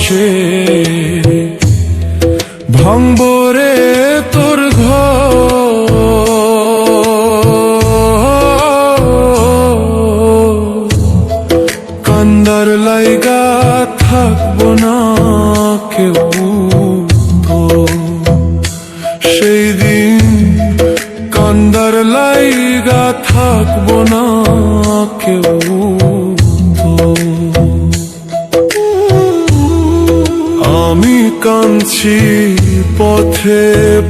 পাশে ভাঙবরে তোর ঘর। কান্দার লাইগা থাকব না কেউ, সেই দিন কান্দার লাইগা থাকব না কেউ। কাঁদছি পথে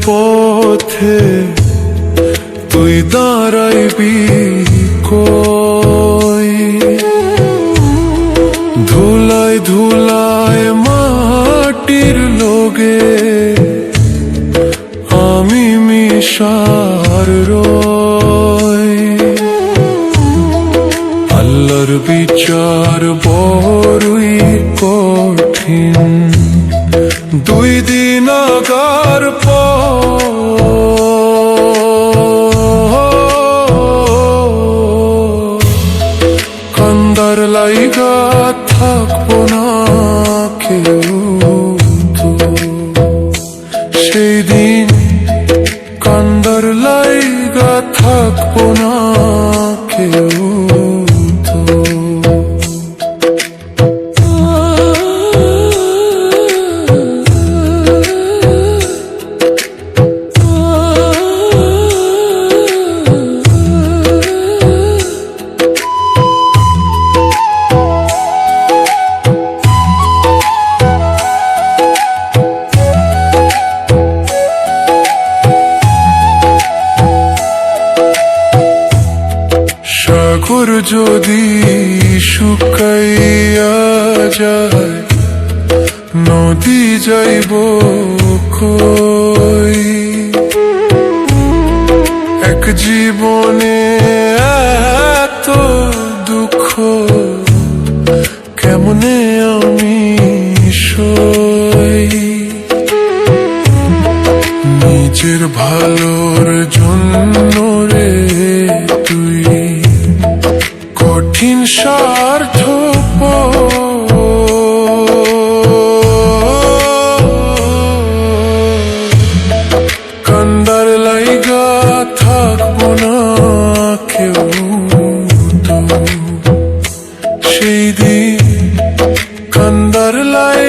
পথে। তুই দাঁড়াইবি কই? ধুলায় ধুলায় মাটির লোগে আমি মিশার রই আল্লাহর বিচার বড়ই কঠিন। দুই দিন পর সাগর যদি শুকাইয়া যায়, নদী যাইব কই? এক জীবনে এত দুঃখ, কেমনে আমি সই? নিজের ভালোর জন্য செய்தி